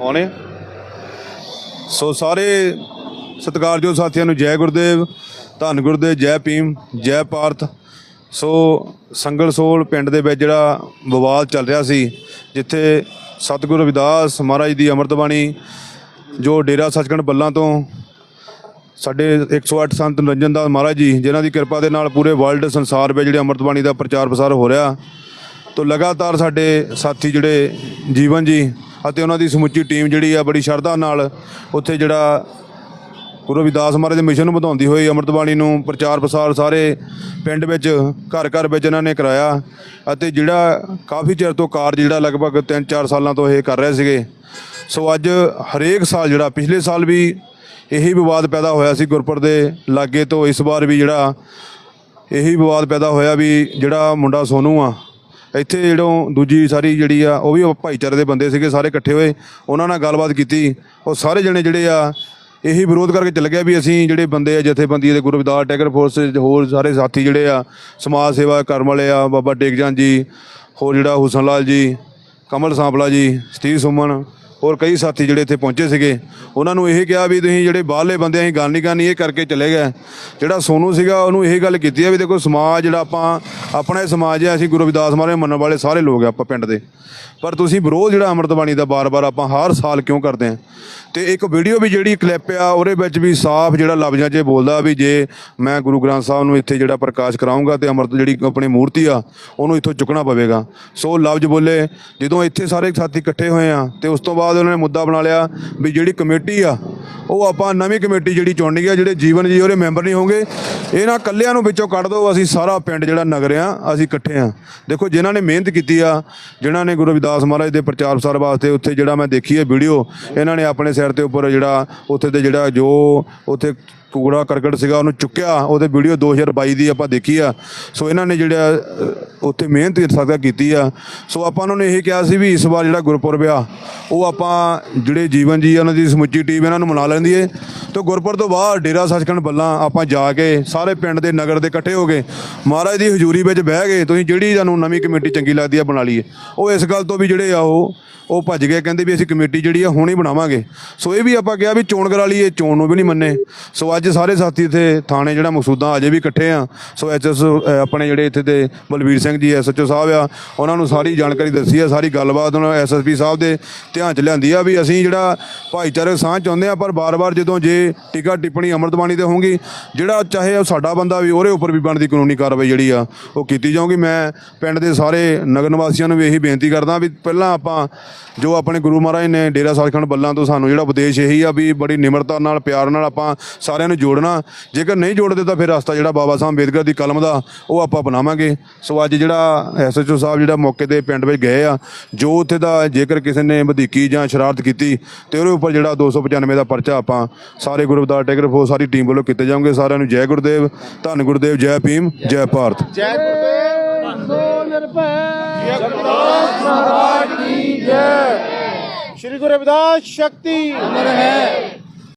ਆਉਣੇ। ਸੋ ਸਾਰੇ ਸਤਿਕਾਰਯੋਗ ਸਾਥੀਆਂ ਨੂੰ ਜੈ ਗੁਰਦੇਵ, ਧੰਨ ਗੁਰਦੇਵ, ਜੈ ਭੀਮ, ਜੈ ਪਾਰਥ ਸੋ ਸੰਗਲ ਸੋਲ ਪਿੰਡ ਦੇ ਵਿੱਚ ਜਿਹੜਾ ਵਿਵਾਦ ਚੱਲ ਰਿਹਾ ਸੀ, ਜਿੱਥੇ ਸਤਿਗੁਰੂ ਰਵਿਦਾਸ ਮਹਾਰਾਜ ਦੀ ਅੰਮ੍ਰਿਤ ਬਾਣੀ, ਜੋ ਡੇਰਾ ਸੱਚਖੰਡ ਬੱਲਾਂ ਤੋਂ ਸਾਡੇ 108 ਸੰਤ ਨਿਰੰਜਨ ਦਾਸ ਮਹਾਰਾਜ ਜੀ, ਜਿਨ੍ਹਾਂ ਦੀ ਕਿਰਪਾ ਦੇ ਨਾਲ ਪੂਰੇ ਵਰਲਡ ਸੰਸਾਰ ਵਿੱਚ ਜਿਹੜੇ ਅੰਮ੍ਰਿਤ ਬਾਣੀ ਦਾ ਪ੍ਰਚਾਰ ਪ੍ਰਸਾਰ ਹੋ ਰਿਹਾ। ਤੋਂ ਲਗਾਤਾਰ ਸਾਡੇ ਸਾਥੀ ਜਿਹੜੇ ਜੀਵਨ ਜੀ ਅਤੇ ਉਹਨਾਂ ਦੀ ਸਮੁੱਚੀ ਟੀਮ ਜਿਹੜੀ ਆ ਬੜੀ ਸ਼ਰਧਾ ਨਾਲ ਉੱਥੇ ਜਿਹੜਾ ਗੁਰੂ ਰਵਿਦਾਸ ਮਹਾਰਾਜ ਦੇ ਮਿਸ਼ਨ ਨੂੰ ਵਧਾਉਂਦੀ ਹੋਈ ਅੰਮ੍ਰਿਤ ਬਾਣੀ ਨੂੰ ਪ੍ਰਚਾਰ ਪ੍ਰਸਾਰ ਸਾਰੇ ਪਿੰਡ ਵਿੱਚ, ਘਰ ਘਰ ਵਿੱਚ ਇਹਨਾਂ ਨੇ ਕਰਾਇਆ ਅਤੇ ਜਿਹੜਾ ਕਾਫੀ ਚਿਰ ਤੋਂ ਕਾਰਜ ਜਿਹੜਾ ਲਗਭਗ 3-4 ਸਾਲਾਂ ਤੋਂ ਇਹ ਕਰ ਰਹੇ ਸੀਗੇ। ਸੋ ਅੱਜ ਹਰੇਕ ਸਾਲ ਜਿਹੜਾ, ਪਿਛਲੇ ਸਾਲ ਵੀ ਇਹੀ ਵਿਵਾਦ ਪੈਦਾ ਹੋਇਆ ਸੀ ਗੁਰਪੁਰ ਦੇ ਲਾਗੇ ਤੋਂ, ਇਸ ਵਾਰ ਵੀ ਜਿਹੜਾ ਇਹੀ ਵਿਵਾਦ ਪੈਦਾ ਹੋਇਆ ਵੀ ਜਿਹੜਾ ਮੁੰਡਾ ਸੋਨੂ ਆ ਇੱਥੇ ਜਿਹੜੋਂ ਦੂਜੀ ਸਾਰੀ ਜਿਹੜੀ ਆ, ਉਹ ਵੀ ਭਾਈਚਾਰੇ ਦੇ ਬੰਦੇ ਸੀਗੇ, ਸਾਰੇ ਇਕੱਠੇ ਹੋਏ। ਉਹਨਾਂ ਨਾਲ ਗੱਲਬਾਤ ਕੀਤੀ। ਉਹ ਸਾਰੇ ਜਣੇ ਜਿਹੜੇ ਆ, ਇਹੀ ਵਿਰੋਧ ਕਰਕੇ ਚੱਲ ਗਿਆ ਵੀ ਅਸੀਂ ਜਿਹੜੇ ਬੰਦੇ ਆ ਜਥੇਬੰਦੀ ਦੇ ਗੁਰੂ ਰਵਿਦਾਸ ਟੈਗਰ ਫੋਰਸ ਹੋਰ ਸਾਰੇ ਸਾਥੀ ਜਿਹੜੇ ਆ, ਸਮਾਜ ਸੇਵਾ ਕਰਨ ਵਾਲੇ ਆ, ਬਾਬਾ ਟੇਕਜਨ ਜੀ, ਹੋਰ ਜਿਹੜਾ ਹੁਸਨ ਲਾਲ ਜੀ, ਕਮਲ ਸਾਂਪਲਾ ਜੀ ਸਟੀਵ ਸੁਮਨ ਹੋਰ ਕਈ ਸਾਥੀ ਜਿਹੜੇ ਇੱਥੇ ਪਹੁੰਚੇ ਸੀਗੇ, ਉਹਨਾਂ ਨੂੰ ਇਹ ਕਿਹਾ ਵੀ ਤੁਸੀਂ ਜਿਹੜੇ ਬਾਹਰਲੇ ਬੰਦੇ ਅਸੀਂ ਗੱਲ ਨਹੀਂ ਕਰਨੀ, ਇਹ ਕਰਕੇ ਚਲੇ ਗਏ। ਜਿਹੜਾ ਸੋਨੂ ਸੀਗਾ, ਉਹਨੂੰ ਇਹ ਗੱਲ ਕੀਤੀ ਆ ਵੀ ਦੇਖੋ ਸਮਾਜ ਜਿਹੜਾ ਆਪਾਂ, ਆਪਣਾ ਇਹ ਸਮਾਜ ਹੈ ਅਸੀਂ ਗੁਰੂ ਰਵਿਦਾਸ ਮਹਾਰਾਜ ਮੰਨਣ ਵਾਲੇ ਸਾਰੇ ਲੋਕ ਆ ਆਪਾਂ ਪਿੰਡ ਦੇ। ਪਰ ਤੁਸੀਂ ਵਿਰੋਧ ਜਿਹੜਾ ਅੰਮ੍ਰਿਤ ਬਾਣੀ ਦਾ ਬਾਰ-ਬਾਰ ਆਪਾਂ ਹਰ ਸਾਲ ਕਿਉਂ ਕਰਦੇ ਆ? ਤੇ ਇੱਕ ਵੀਡੀਓ ਵੀ ਜਿਹੜੀ ਕਲਿੱਪ ਆ, ਉਹਦੇ ਵਿੱਚ ਵੀ ਸਾਫ਼ ਜਿਹੜਾ ਲਫ਼ਜ਼ਾਂ 'ਚ ਬੋਲਦਾ ਵੀ ਜੇ ਮੈਂ ਗੁਰੂ ਗ੍ਰੰਥ ਸਾਹਿਬ ਨੂੰ ਇੱਥੇ ਜਿਹੜਾ ਪ੍ਰਕਾਸ਼ ਕਰਾਉਂਗਾ ਤੇ ਅੰਮ੍ਰਿਤ ਜਿਹੜੀ ਆਪਣੀ ਮੂਰਤੀ ਆ, ਉਹਨੂੰ ਇੱਥੋਂ ਚੁੱਕਣਾ ਪਵੇਗਾ। ਸੋ ਲਫ਼ਜ਼ ਬੋਲੇ, ਜਦੋਂ ਇੱਥੇ ਸਾਰੇ ਸਾਥੀ ਇਕੱਠੇ ਹੋਏ ਆ, ਤੇ ਉਸ ਤੋਂ ਬਾਅਦ ਉਹਨਾਂ ਨੇ ਮੁੱਦਾ ਬਣਾ ਲਿਆ ਵੀ ਜਿਹੜੀ ਕਮੇਟੀ ਆ, ਉਹ ਆਪਾਂ ਨਵੀਂ ਕਮੇਟੀ ਜਿਹੜੀ ਚੁਣਨੀ ਆ, ਜਿਹੜੇ ਜੀਵਨ ਜੀ ਉਹਦੇ ਮੈਂਬਰ ਨਹੀਂ ਹੋਣਗੇ, ਇਹਨਾਂ ਕੱਲਿਆਂ ਨੂੰ ਵਿੱਚੋਂ ਕੱਢ ਦਿਓ, ਅਸੀਂ ਸਾਰਾ ਪਿੰਡ ਜਿਹੜਾ ਨਗਰ ਅਸੀਂ ਇਕੱਠੇ ਆ। ਦੇਖੋ, ਜਿਨ੍ਹਾਂ ਨੇ ਮਿਹਨਤ ਕੀਤੀ ਆ, ਜਿਨ੍ਹਾਂ ਨੇ ਗੁਰੂ ਰਵਿਦਾਸ ਮਹਾਰਾਜ ਦੇ ਪ੍ਰਚਾਰ ਪ੍ਰਸਾਰ ਵਾਸਤੇ ਉੱਥੇ ਜਿਹੜਾ ਮੈਂ ਦੇਖੀ ਹੈ ਵੀਡੀਓ, ਇਹਨਾਂ ਨੇ ਆਪਣੇ ਸਿਰ ਦੇ ਉੱਪਰ ਜਿਹੜਾ ਉੱਥੇ ਦੇ ਜਿਹੜਾ ਜੋ ਉੱਥੇ ਕੂੜਾ ਕਰਕਟ ਸੀਗਾ, ਉਹਨੂੰ ਚੁੱਕਿਆ, ਉਹਦੇ ਵੀਡੀਓ 2022 ਦੀ ਆਪਾਂ ਦੇਖੀ ਆ। ਸੋ ਇਹਨਾਂ ਨੇ ਜਿਹੜਾ ਉੱਥੇ ਮਿਹਨਤ ਸਦਕਾ ਕੀਤੀ ਆ। ਸੋ ਆਪਾਂ ਉਹਨਾਂ ਨੇ ਇਹ ਕਿਹਾ ਸੀ ਵੀ ਇਸ ਵਾਰ ਜਿਹੜਾ ਗੁਰਪੁਰਬ ਆ ਉਹ ਆਪਾਂ ਜਿਹੜੇ ਜੀਵਨ ਜੀ ਉਹਨਾਂ ਦੀ ਸਮੁੱਚੀ ਟੀਮ ਇਹਨਾਂ ਨੂੰ ਮਨਾ ਲੈਂਦੀ ਏ। ਤੇ ਗੁਰਪੁਰ ਤੋਂ ਬਾਅਦ ਡੇਰਾ ਸੱਚਖੰਡ ਬੱਲਾਂ ਆਪਾਂ ਜਾ ਕੇ ਸਾਰੇ ਪਿੰਡ ਦੇ ਨਗਰ ਦੇ ਇਕੱਠੇ ਹੋ ਗਏ ਮਹਾਰਾਜ ਦੀ ਹਜ਼ੂਰੀ ਵਿੱਚ ਬਹਿ ਗਏ ਤੁਸੀਂ ਜਿਹੜੀ ਤੁਹਾਨੂੰ ਨਵੀਂ ਕਮੇਟੀ ਚੰਗੀ ਲੱਗਦੀ ਆ ਬਣਾ ਲਈਏ। ਉਹ ਇਸ ਗੱਲ ਤੋਂ ਵੀ ਜਿਹੜੇ ਆ ਉਹ ਉਹ ਭੱਜ ਗਏ, ਕਹਿੰਦੇ ਵੀ ਅਸੀਂ ਕਮੇਟੀ ਜਿਹੜੀ ਆ ਹੁਣ ਹੀ ਬਣਾਵਾਂਗੇ। ਸੋ ਇਹ ਵੀ ਆਪਾਂ ਕਿਹਾ ਵੀ ਚੋਣ ਕਰਾ ਲਈਏ, ਚੋਣ ਨੂੰ ਵੀ ਨਹੀਂ ਮੰਨੇ। ਸੋ ਅੱਜ ਸਾਰੇ ਸਾਥੀ ਇੱਥੇ ਥਾਣੇ ਜਿਹੜਾ ਮਕਸੂਦਾਂ ਅਜੇ ਵੀ ਇਕੱਠੇ ਆ। ਸੋ ਐਚਐਸ ਆਪਣੇ ਜਿਹੜੇ ਇੱਥੇ ਦੇ ਬਲਵੀਰ ਸਿੰਘ ਜੀ, ਐਸਐਚਓ ਸਾਹਿਬ ਆ, ਉਹਨਾਂ ਨੂੰ ਸਾਰੀ ਜਾਣਕਾਰੀ ਦੱਸੀ ਆ, ਸਾਰੀ ਗੱਲਬਾਤ ਉਹਨਾਂ ਐਸਐਸਪੀ ਸਾਹਿਬ ਦੇ ਧਿਆਨ ਚ ਲਿਆਂਦੀ ਆ ਵੀ ਅਸੀਂ ਜਿਹੜਾ ਭਾਈਚਾਰਕ ਸਾਂਝ ਚਾਹੁੰਦੇ ਆ, ਪਰ ਬਾਰ-ਬਾਰ ਜਦੋਂ ਜੇ ਟਿਕਾ ਟਿੱਪਣੀ ਅੰਮ੍ਰਿਤਬਾਣੀ ਤੇ ਹੋਊਗੀ, ਜਿਹੜਾ ਚਾਹੇ ਉਹ ਸਾਡਾ ਬੰਦਾ ਵੀ, ਉਹਦੇ ਉੱਪਰ ਵੀ ਬਣਦੀ ਕਾਨੂੰਨੀ ਕਾਰਵਾਈ ਜਿਹੜੀ ਆ, ਉਹ ਕੀਤੀ ਜਾਊਗੀ। ਮੈਂ ਪਿੰਡ ਦੇ ਸਾਰੇ ਨਗਰ ਨਿਵਾਸੀਆਂ ਨੂੰ ਵੀ ਇਹੀ ਬੇਨਤੀ ਕਰਦਾ ਵੀ ਪਹਿਲਾਂ ਆਪਾਂ ਜੋ ਆਪਣੇ ਗੁਰੂ ਮਹਾਰਾਜ ਨੇ ਡੇਰਾ ਸਾਹਿਬ ਬੱਲਾਂ ਤੋਂ ਸਾਨੂੰ ਜਿਹੜਾ ਉਪਦੇਸ਼ ਇਹੀ ਆ ਵੀ ਬੜੀ ਨਿਮਰਤਾ ਨਾਲ, ਪਿਆਰ ਨਾਲ ਆਪਾਂ ਸਾਰਿਆਂ ਨੂੰ ਜੋੜਨਾ। ਜੇਕਰ ਨਹੀਂ ਜੋੜਦੇ ਤਾਂ ਫਿਰ ਰਸਤਾ ਜਿਹੜਾ ਬਾਬਾ ਸਾਹਿਬ ਅੰਬੇਦਕਰ ਦੀ ਕਲਮ ਦਾ, ਉਹ ਆਪਾਂ ਅਪਣਾਵਾਂਗੇ। ਸੋ ਅੱਜ ਜਿਹੜਾ ਐਸਐਚਓ ਸਾਹਿਬ ਜਿਹੜਾ ਮੌਕੇ ਤੇ ਪਿੰਡ ਵਿੱਚ ਗਏ ਆ, ਜੋ ਉੱਥੇ ਦਾ ਜੇਕਰ ਕਿਸੇ ਨੇ ਵਧੀਕੀ ਜਾਂ ਸ਼ਰਾਰਤ ਕੀਤੀ, ਤੇ ਉਹਦੇ ਉੱਪਰ ਜਿਹੜਾ 295 ਦਾ ਪਰਚਾ ਆਪਾਂ ਸਾਰੇ ਗੁਰਬਦਾਰ ਟੈਗਰ ਫੋਰਸ ਸਾਰੀ ਟੀਮ ਵੱਲੋਂ ਕੀਤੇ ਜਾਣਗੇ। ਸਾਰਿਆਂ ਨੂੰ ਜੈ ਗੁਰਦੇਵ ਧੰਨ ਗੁਰਦੇਵ ਜੈ ਭੀਮ ਜੈ ਭਾਰਤ। ਜੈ ਗੁਰਦੇਵ। ਸੋ ਨਿਰਭੈ ਸ਼੍ਰੀ ਗੁਰੂ ਰਵਿਦਾਸ ਸ਼ਕਤੀ। ਅਮਰ ਹੈ।